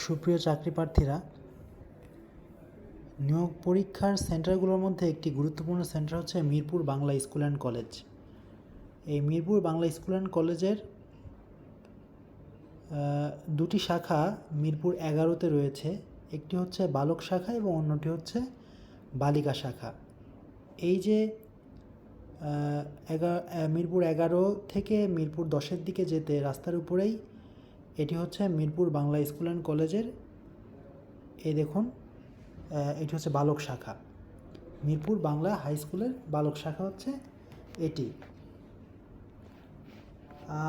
সুপ্রিয় চাকরি প্রার্থীরা, নিয়োগ পরীক্ষার সেন্টারগুলোর মধ্যে একটি গুরুত্বপূর্ণ সেন্টার হচ্ছে Mirpur Bangla school and college. এই মিরপুর বাংলা স্কুল অ্যান্ড কলেজের দুটি শাখা মিরপুর এগারোতে রয়েছে। একটি হচ্ছে বালক শাখা এবং অন্যটি হচ্ছে বালিকা শাখা। এই যে এগারো মিরপুর এগারো থেকে মিরপুর দশের দিকে যেতে রাস্তার উপরেই এটি হচ্ছে মিরপুর বাংলা স্কুল অ্যান্ড কলেজের এই দেখুন এটি হচ্ছে বালক শাখা। মিরপুর বাংলা হাই স্কুলের বালক শাখা হচ্ছে এটি।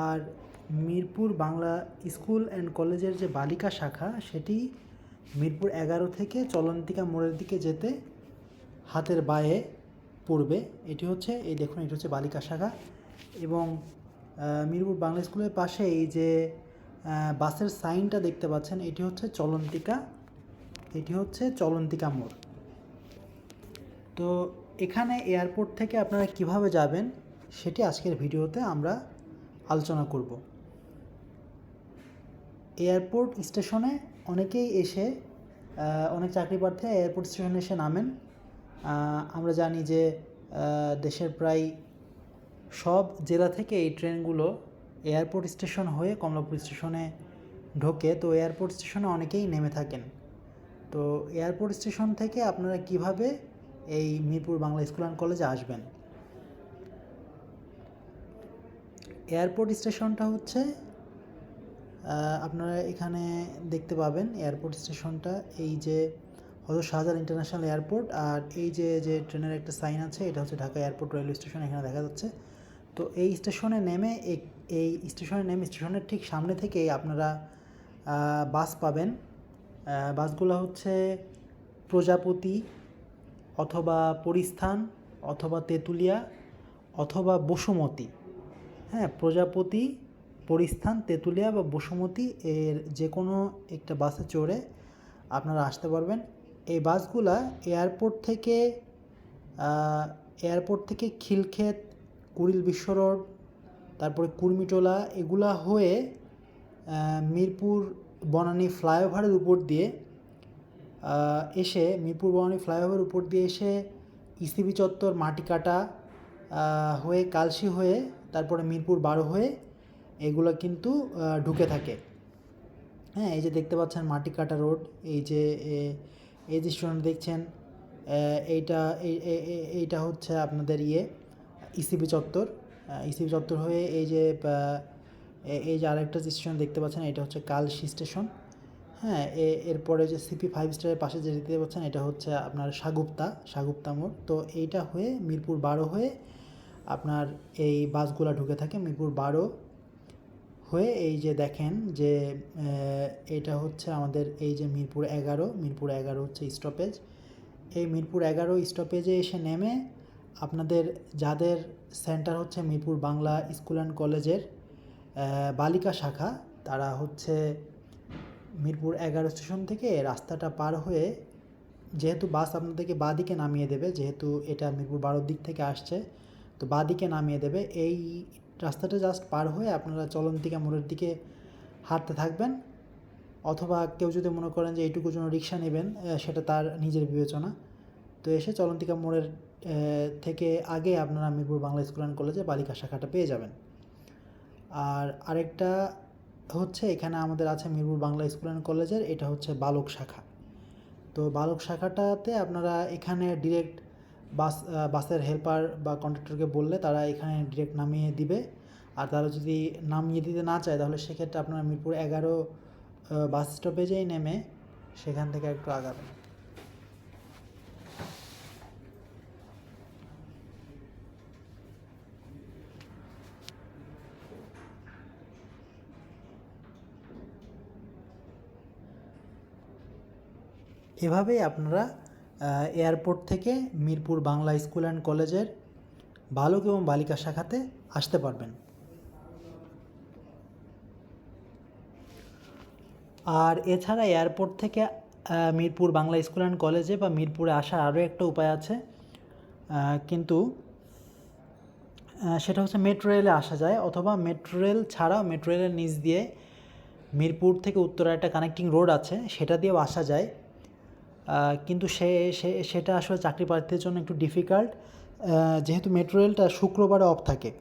আর মিরপুর বাংলা স্কুল অ্যান্ড কলেজের যে বালিকা শাখা, সেটি মিরপুর এগারো থেকে চলন্তিকা মোড়ের দিকে যেতে হাতের বায়ে পড়বে। এটি হচ্ছে, এই দেখুন, এটি হচ্ছে বালিকা শাখা। এবং মিরপুর বাংলা স্কুলের পাশে এই যে বাসের সাইনটা দেখতে পাচ্ছেন, এটি হচ্ছে চলন্তিকা, এটি হচ্ছে চলন্তিকা মোড়। তো এখানে এয়ারপোর্ট থেকে আপনারা কীভাবে যাবেন, সেটি আজকের ভিডিওতে আমরা আলোচনা করব। এয়ারপোর্ট স্টেশনে অনেকেই এসে অনেক চাকরি প্রার্থী এয়ারপোর্ট স্টেশনে এসে নামেন। আমরা জানি যে দেশের প্রায় সব জেলা থেকে এই ট্রেনগুলো এয়ারপোর্ট স্টেশন হয়ে কমলাপুর স্টেশনে ঢোকে। তো এয়ারপোর্ট স্টেশনে অনেকেই নেমে থাকেন। তো এয়ারপোর্ট স্টেশন থেকে আপনারা কীভাবে এই মিরপুর বাংলা স্কুল অ্যান্ড কলেজে আসবেন? এয়ারপোর্ট স্টেশনটা হচ্ছে আপনারা এখানে দেখতে পাবেন এয়ারপোর্ট স্টেশনটা। এই যে হজরত শাহজাহান ইন্টারন্যাশনাল এয়ারপোর্ট আর এই যে যে ট্রেনের একটা সাইন আছে, এটা হচ্ছে ঢাকা এয়ারপোর্ট রেলওয়ে স্টেশন, এখানে দেখা যাচ্ছে। তো এই স্টেশনে নেমে এই- এই স্টেশনে নেমে, স্টেশনের ঠিক সামনে থেকেই আপনারা বাস পাবেন। বাসগুলো হচ্ছে প্রজাপতি অথবা পরিস্থান অথবা তেঁতুলিয়া অথবা বসুমতী। হ্যাঁ প্রজাপতি, পরিস্থান, তেঁতুলিয়া বা বসুমতী এর যে কোনো একটা বাসে চড়ে আপনারা আসতে পারবেন। এই বাসগুলা এয়ারপোর্ট থেকে এয়ারপোর্ট থেকে খিলক্ষেত, কুড়িল বিশ্ব রোড তারপরে কুর্মিটোলা এগুলা হয়ে মিরপুর বনানী ফ্লাইওভারের উপর দিয়ে এসে মিরপুর বনানী ফ্লাইওভারের উপর দিয়ে এসে ইসিবি চত্বর মাটিকাটা আহ, হয়ে কালশি হয়ে তারপরে মিরপুর বারো হয়ে এগুলো কিন্তু ঢুকে থাকে। হ্যাঁ এই যে দেখতে পাচ্ছেন মাটিকাটা রোড এই যে এই যে স্টুডেন্ট দেখছেন এইটা এই- এই- এই- এইটা হচ্ছে আপনাদের ইয়ে ইসিবি চত্বর। ইসিবি চত্বর হয়ে এই যে এই যে আরেকটা স্টেশন দেখতে পাচ্ছেন, এটা হচ্ছে কালশি স্টেশন হ্যাঁ এরপরে যে সিপি ফাইভ স্টারের পাশে যে দেখতে পাচ্ছেন, এটা হচ্ছে আপনার সাগুপ্তা সাগুপ্তা মোড়। তো এইটা হয়ে মিরপুর বারো হয়ে আপনার এই বাসগুলো ঢুকে থাকে মিরপুর বারো হয়ে এই যে দেখেন যে এটা হচ্ছে আমাদের এই যে মিরপুর এগারো মিরপুর এগারো হচ্ছে স্টপেজ এই মিরপুর এগারো স্টপেজে এসে নেমে আপনাদের যাদের সেন্টার হচ্ছে মিরপুর বাংলা স্কুল অ্যান্ড কলেজের বালিকা শাখা, তারা হচ্ছে মিরপুর এগারো স্টেশন থেকে রাস্তাটা পার হয়ে, যেহেতু বাস আপনাদেরকে বাঁদিকে নামিয়ে দেবে, যেহেতু এটা মিরপুর বারোর দিক থেকে আসছে, তো বাঁদিকে নামিয়ে দেবে, এই রাস্তাটা জাস্ট পার হয়ে আপনারা চলন্তিকা মোড়ের দিকে হাঁটতে থাকবেন, অথবা কেউ যদি মনে করেন যে এইটুকুর জন্য রিক্সা নেবেন সেটা তার নিজের বিবেচনা, তো এসে চলন্তিকা মোড়ের থেকে আগে আপনারা মিরপুর বাংলা স্কুল অ্যান্ড কলেজে বালিকা শাখাটা পেয়ে যাবেন। আর আরেকটা হচ্ছে এখানে আমাদের আছে মিরপুর বাংলা স্কুল অ্যান্ড কলেজের, এটা হচ্ছে বালক শাখা। তো বালক শাখাটাতে আপনারা এখানে ডিরেক্ট বাস বাসের হেল্পার বা কন্ডাক্টরকে বললে তারা এখানে ডিরেক্ট নামিয়ে দিবে। আর তারা যদি নামিয়ে দিতে না চায়, তাহলে সেক্ষেত্রে আপনারা মিরপুর এগারো বাস স্টপেজেই নেমে সেখান থেকে একটু আগাবেন। এভাবেই আপনারা এয়ারপোর্ট থেকে মিরপুর বাংলা স্কুল অ্যান্ড কলেজের বালক এবং বালিকা শাখাতে আসতে পারবেন। আর এছাড়া এয়ারপোর্ট থেকে মিরপুর বাংলা স্কুল অ্যান্ড কলেজে বা মিরপুরে আসার আরও একটা উপায় আছে কিন্তু সেটা হচ্ছে মেট্রো রেলে আসা যায় অথবা মেট্রো রেল ছাড়াও মেট্রো রেলের নিচ দিয়ে মিরপুর থেকে উত্তরা একটা কানেক্টিং রোড আছে, সেটা দিয়েও আসা যায়। কিন্তু সে, সে- সেটা আসলে চাকরি প্রার্থীদের জন্য একটু ডিফিকাল্ট যেহেতু মেট্রো রেলটা শুক্রবারে অফ থাকে।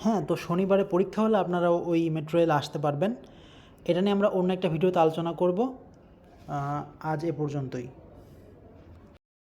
হ্যাঁ তো শনিবারে পরীক্ষা হলে আপনারা ওই মেট্রো রেল আসতে পারবেন। এটা নিয়ে আমরা অন্য একটা ভিডিওতে আলোচনা করব। আজ এ পর্যন্তই।